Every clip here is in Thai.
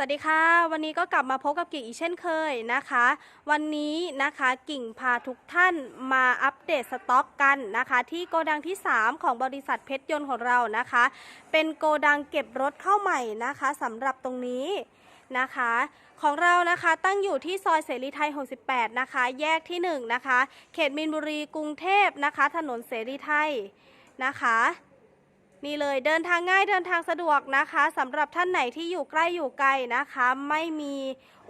สวัสดีค่ะ วันนี้ก็กลับมาพบกับกิ่งอีกเช่นเคยนะคะ วันนี้นะคะกิ่งพาทุกท่านมาอัปเดตสต็อกกันนะคะ ที่โกดังที่ 3 ของบริษัทเพชรยนต์ของเรานะคะ เป็นโกดังเก็บรถเข้าใหม่นะคะสำหรับตรงนี้นะคะของเรานะคะตั้งอยู่ที่ซอยเสรีไทย 68 นะคะ แยกที่ 1 นะคะ เขตมีนบุรีกรุงเทพนะคะ ถนนเสรีไทยนะคะ นี่เลยเดินทางง่ายเดินทางสะดวกนะคะสำหรับท่านไหนที่อยู่ใกล้อยู่ไกลนะคะ ไม่มี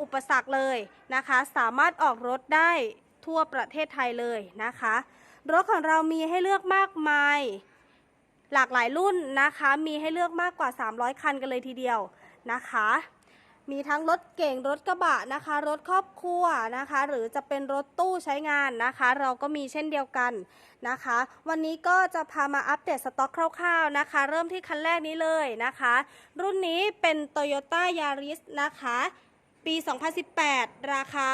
อุปสรรคเลยนะคะ สามารถออกรถได้ทั่วประเทศไทยเลยนะคะ รถของเรามีให้เลือกมากมาย หลากหลายรุ่นนะคะ มีให้เลือกมากกว่า 300 คันกันเลยทีเดียวนะคะ มีทั้งรถเก่งรถกระบะนะคะ รถครอบครัวนะคะ หรือจะเป็นรถตู้ใช้งานนะคะ เราก็มีเช่นเดียวกันนะคะ วันนี้ก็จะพามาอัปเดตสต็อกคร่าวๆนะคะ เริ่มที่คันแรกนี้เลยนะคะ รุ่นนี้เป็น Toyota Yaris นะคะ ปี 2018 ราคา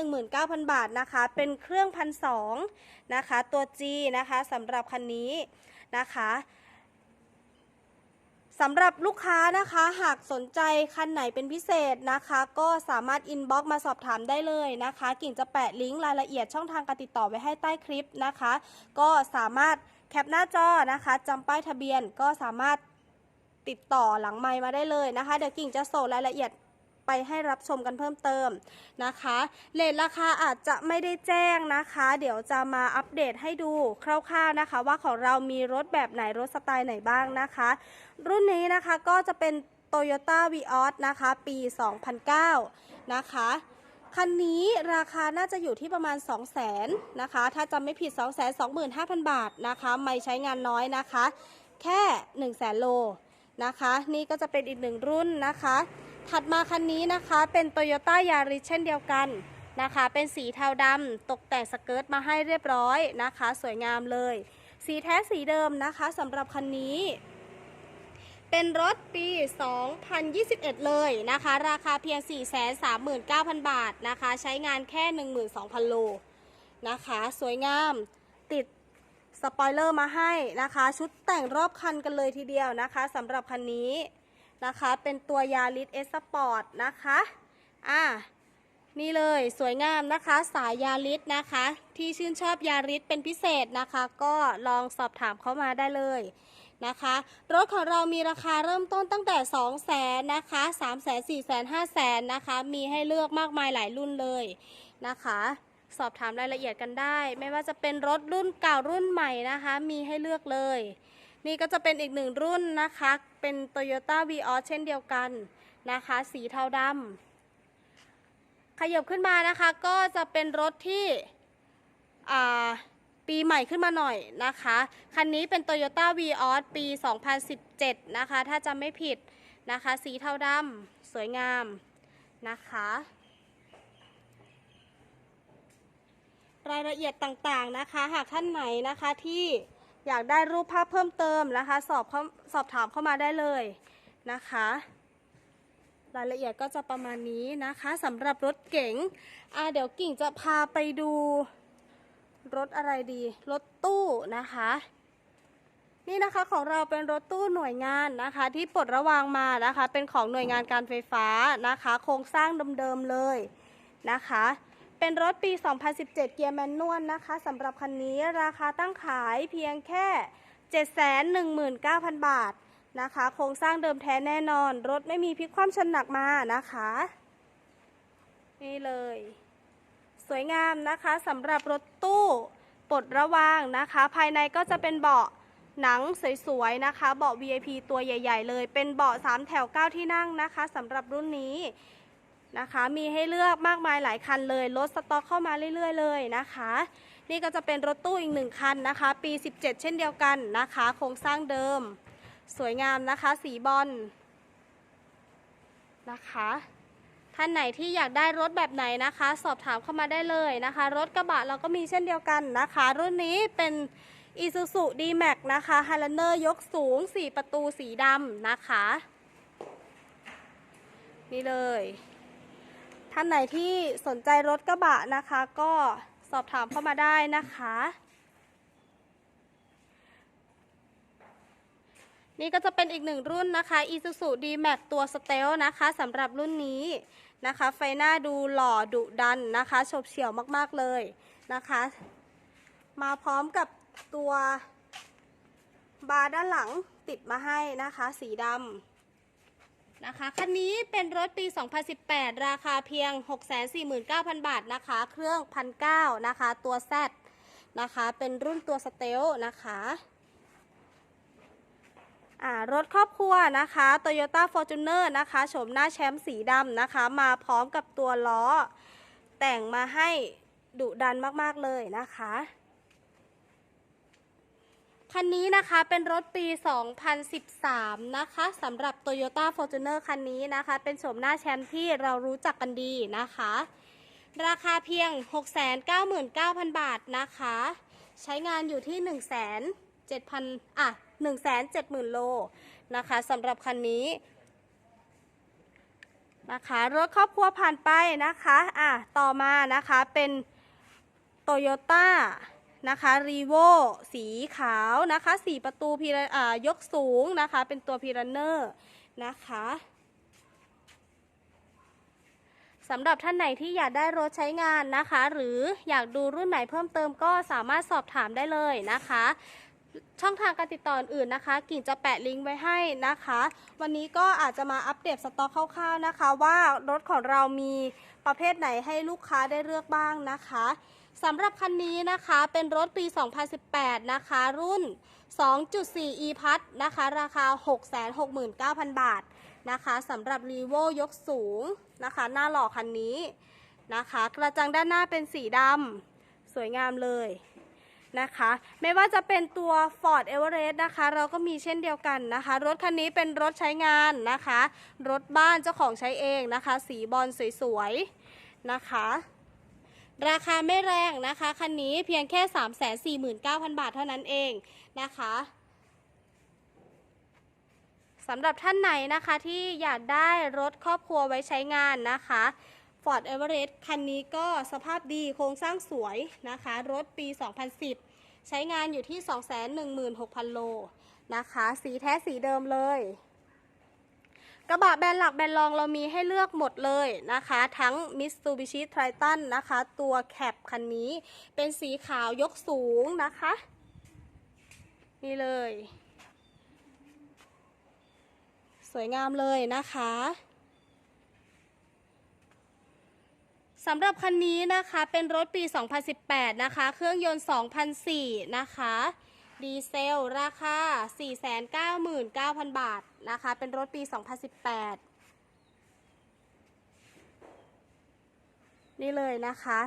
419,000 บาทนะคะ เป็นเครื่องพันสองนะคะ ตัว G นะคะสำหรับคันนี้นะคะ สำหรับลูกค้านะคะหากสนใจคันไหนเป็นพิเศษนะคะ ก็สามารถอินบ็อกมาสอบถามได้เลยนะคะ กิ่งจะแปะลิงก์รายละเอียดช่องทางการติดต่อไว้ให้ใต้คลิปนะคะ ก็สามารถแคปหน้าจอนะคะจำป้ายทะเบียนก็สามารถติดต่อหลังไมมาได้เลยนะคะ เดี๋ยวกิ่งจะส่งรายละเอียด ไปให้รับชมกันเพิ่มเติมนะคะเลทราคาอาจจะไม่ได้แจ้งนะคะ เดี๋ยวจะมาอัปเดตให้ดูคร่าวๆนะคะ ว่าของเรามีรถแบบไหนรถสไตล์ไหนบ้างนะคะ รุ่นนี้นะคะก็จะเป็น Toyota Vios นะคะ ปี 2009 นะคะ คันนี้ราคาน่าจะอยู่ที่ประมาณ 2 0 0 0 0 0นะคะ ถ้าจำไม่ผิด 2 2 5 0 0 0 บาทนะคะ ไม่ใช้งานน้อยนะคะ แค่ 1 0 0 0 0 0 โลนะคะ นี่ก็จะเป็นอีกหนึ่งรุ่นนะคะ ถัดมาคันนี้นะคะเป็น Toyota Yaris เช่นเดียวกันนะคะ เป็นสีเทาดำตกแต่งสเกิร์ตมาให้เรียบร้อยนะคะ สวยงามเลย สีแท้สีเดิมนะคะสำหรับคันนี้ เป็นรถปี 2021 เลยนะคะ ราคาเพียง 439,000 บาทนะคะ ใช้งานแค่ 12,000 โลนะคะ สวยงามติดสปอยเลอร์มาให้นะคะ ชุดแต่งรอบคันกันเลยทีเดียวนะคะสำหรับคันนี้ นะคะ เป็นตัวยาริสเอสปอร์ตนะคะ อ่า นี่เลยสวยงามนะคะ สายยาริสนะคะ ที่ชื่นชอบยาริสเป็นพิเศษนะคะ ก็ลองสอบถามเข้ามาได้เลยนะคะ รถของเรามีราคาเริ่มต้นตั้งแต่ 2 0 0แสนนะคะ3 0 0 0 0 0 4 0 0 0 0 5 0 0แสนนะคะ มีให้เลือกมากมายหลายรุ่นเลยนะคะ สอบถามรายละเอียดกันได้ ไม่ว่าจะเป็นรถรุ่นเก่ารุ่นใหม่นะคะ มีให้เลือกเลย นี่ก็จะเป็นอีกหนึ่งรุ่นนะคะ เป็น Toyota Vios เช่นเดียวกันนะคะ สีเทาดำขยบขึ้นมานะคะ ก็จะเป็นรถที่ปีใหม่ขึ้นมาหน่อยนะคะ คันนี้เป็น Toyota Vios ปี 2017 นะคะ ถ้าจำไม่ผิดนะคะ สีเทาดำสวยงามนะคะรายละเอียดต่างๆนะคะ หากท่านไหนนะคะที่ อยากได้รูปภาพเพิ่มเติมนะคะ สอบสอบถามเข้ามาได้เลยนะคะ รายละเอียดก็จะประมาณนี้นะคะสำหรับรถเก๋งอ่าเดี๋ยวกิ่งจะพาไปดูรถอะไรดี รถตู้นะคะ นี่นะคะของเราเป็นรถตู้หน่วยงานนะคะ ที่ปลดระวางมานะคะ เป็นของหน่วยงานการไฟฟ้านะคะ โครงสร้างเดิมๆเลยนะคะ เป็นรถปี 2017 เกียร์แมนนวลนะคะสำหรับคันนี้ราคาตั้งขายเพียงแค่ 719,000 บาทนะคะ โครงสร้างเดิมแท้แน่นอน รถไม่มีพลิกคว่ำชนหนักมานะคะ นี่เลย สวยงามนะคะสำหรับรถตู้ปลดระวางนะคะ ภายในก็จะเป็นเบาะหนังสวยๆนะคะ เบาะ VIP ตัวใหญ่ ๆ เลย เป็นเบาะ3แถว 9 ที่นั่งนะคะสำหรับรุ่นนี้ นะคะ มีให้เลือกมากมายหลายคันเลยรถสต็อกเข้ามาเรื่อย ๆ เลยนะคะ นี่ก็จะเป็นรถตู้อีกหนึ่งคันนะคะ ปี 17 เช่นเดียวกันนะคะ โครงสร้างเดิม สวยงามนะคะสีบอลนะคะท่านไหนที่อยากได้รถแบบไหนนะคะ สอบถามเข้ามาได้เลยนะคะ รถกระบะเราก็มีเช่นเดียวกันนะคะ รุ่นนี้เป็น Isuzu D-Max นะคะ Highlander ยกสูง 4 ประตูสีดำนะคะ นี่เลย ท่านไหนที่สนใจรถกระบะนะคะ ก็สอบถามเข้ามาได้นะคะ นี่ก็จะเป็นอีกหนึ่งรุ่นนะคะ Isuzu D-Max ตัวสเตลนะคะสำหรับรุ่นนี้นะคะ ไฟหน้าดูหล่อดุดันนะคะฉบเฉี่ยวมากๆเลยนะคะ มาพร้อมกับตัวบาร์ด้านหลังติดมาให้นะคะ สีดำ นะคะ คันนี้เป็นรถปี 2018 ราคาเพียง 649,000 บาทนะคะ เครื่อง 1,900นะคะ ตัว Z นะคะ เป็นรุ่นตัวสเตลนะคะรถครอบครัวนะคะ Toyota Fortuner นะคะโฉมหน้าแชมป์สีดำนะคะ มาพร้อมกับตัวล้อ แต่งมาให้ดุดันมาก ๆ เลยนะคะ คันนี้นะคะเป็นรถปี 2013 นะคะสำหรับ Toyota Fortuner คันนี้นะคะ เป็นโฉมหน้าแชมป์ที่เรารู้จักกันดีนะคะ ราคาเพียง 699,000 บาทนะคะ ใช้งานอยู่ที่ 1 7 0 0 0อะ170,000 โลนะคะสำหรับคันนี้นะคะรถครอบครัวผ่านไปนะคะอะต่อมานะคะเป็นโตโยต้า นะคะรีโวสีขาวนะคะสีประตูพีระอ่ายกสูงนะคะ เป็นตัวพีรันเนอร์นะคะสำหรับท่านไหนที่อยากได้รถใช้งานนะคะ หรืออยากดูรุ่นไหนเพิ่มเติมก็สามารถสอบถามได้เลยนะคะ ช่องทางการติดต่ออื่นนะคะ กิ่งจะแปะลิงก์ไว้ให้นะคะ วันนี้ก็อาจจะมาอัปเดตสต็อกคร่าวๆนะคะ ว่ารถของเรามีประเภทไหนให้ลูกค้าได้เลือกบ้างนะคะ สำหรับคันนี้นะคะเป็นรถปี 2018 นะคะ รุ่น 2.4 e พัทนะคะ ราคา 669,000 บาทนะคะสำหรับ r e v o ยกสูงนะคะ หน้าหล่อคันนี้นะคะ กระจังด้านหน้าเป็นสีดำสวยงามเลยนะคะ ไม่ว่าจะเป็นตัว Ford Everest นะคะ เราก็มีเช่นเดียวกันนะคะ รถคันนี้เป็นรถใช้งานนะคะ รถบ้านเจ้าของใช้เองนะคะ สีบอลสวยๆนะคะ ราคาไม่แรงนะคะ คันนี้เพียงแค่ 349,000 บาทเท่านั้นเองนะคะสำหรับท่านไหนนะคะที่อยากได้รถครอบครัวไว้ใช้งานนะคะ Ford Everest คันนี้ก็สภาพดีโครงสร้างสวยนะคะ รถปี 2010 ใช้งานอยู่ที่ 216,000 โลนะคะ สีแท้สีเดิมเลย กระบะแบนหลักแบนรองเรามีให้เลือกหมดเลยนะคะ ทั้ง Mitsubishi Triton นะคะ ตัวแคปคันนี้เป็นสีขาวยกสูงนะคะ นี่เลย สวยงามเลยนะคะสำหรับคันนี้นะคะเป็นรถปี 2018 นะคะ เครื่องยนต์ 2004 นะคะ ดีเซล ราคา 499,000 บาทนะคะ เป็นรถปี 2018 นี่เลยนะคะ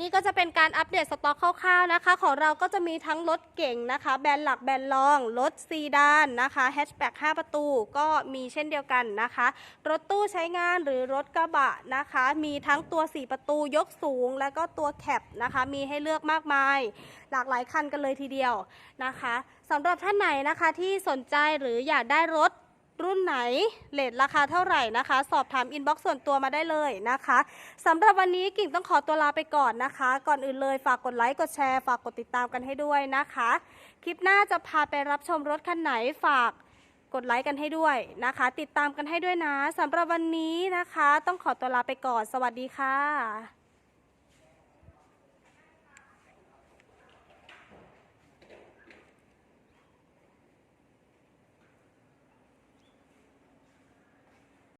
นี่ก็จะเป็นการอัปเดตสต็อกคร่าวๆนะคะ ของเราก็จะมีทั้งรถเก่งนะคะ แบรนด์หลักแบรนด์รองรถซีดานนะคะแฮชแบ็ก5ประตูก็มีเช่นเดียวกันนะคะ รถตู้ใช้งานหรือรถกระบะนะคะ มีทั้งตัว 4 ประตูยกสูง แล้วก็ตัวแคปนะคะ มีให้เลือกมากมาย หลากหลายคันกันเลยทีเดียวนะคะสำหรับท่านไหนนะคะที่สนใจหรืออยากได้รถ รุ่นไหนเลทราคาเท่าไหร่นะคะ สอบถามอินบ็อกซ์ส่วนตัวมาได้เลยนะคะสำหรับวันนี้กิ่งต้องขอตัวลาไปก่อนนะคะ ก่อนอื่นเลยฝากกดไลค์กดแชร์ ฝากกดติดตามกันให้ด้วยนะคะ คลิปหน้าจะพาไปรับชมรถคันไหนฝากกดไลค์กันให้ด้วยนะคะ ติดตามกันให้ด้วยนะสำหรับวันนี้นะคะ ต้องขอตัวลาไปก่อน สวัสดีค่ะ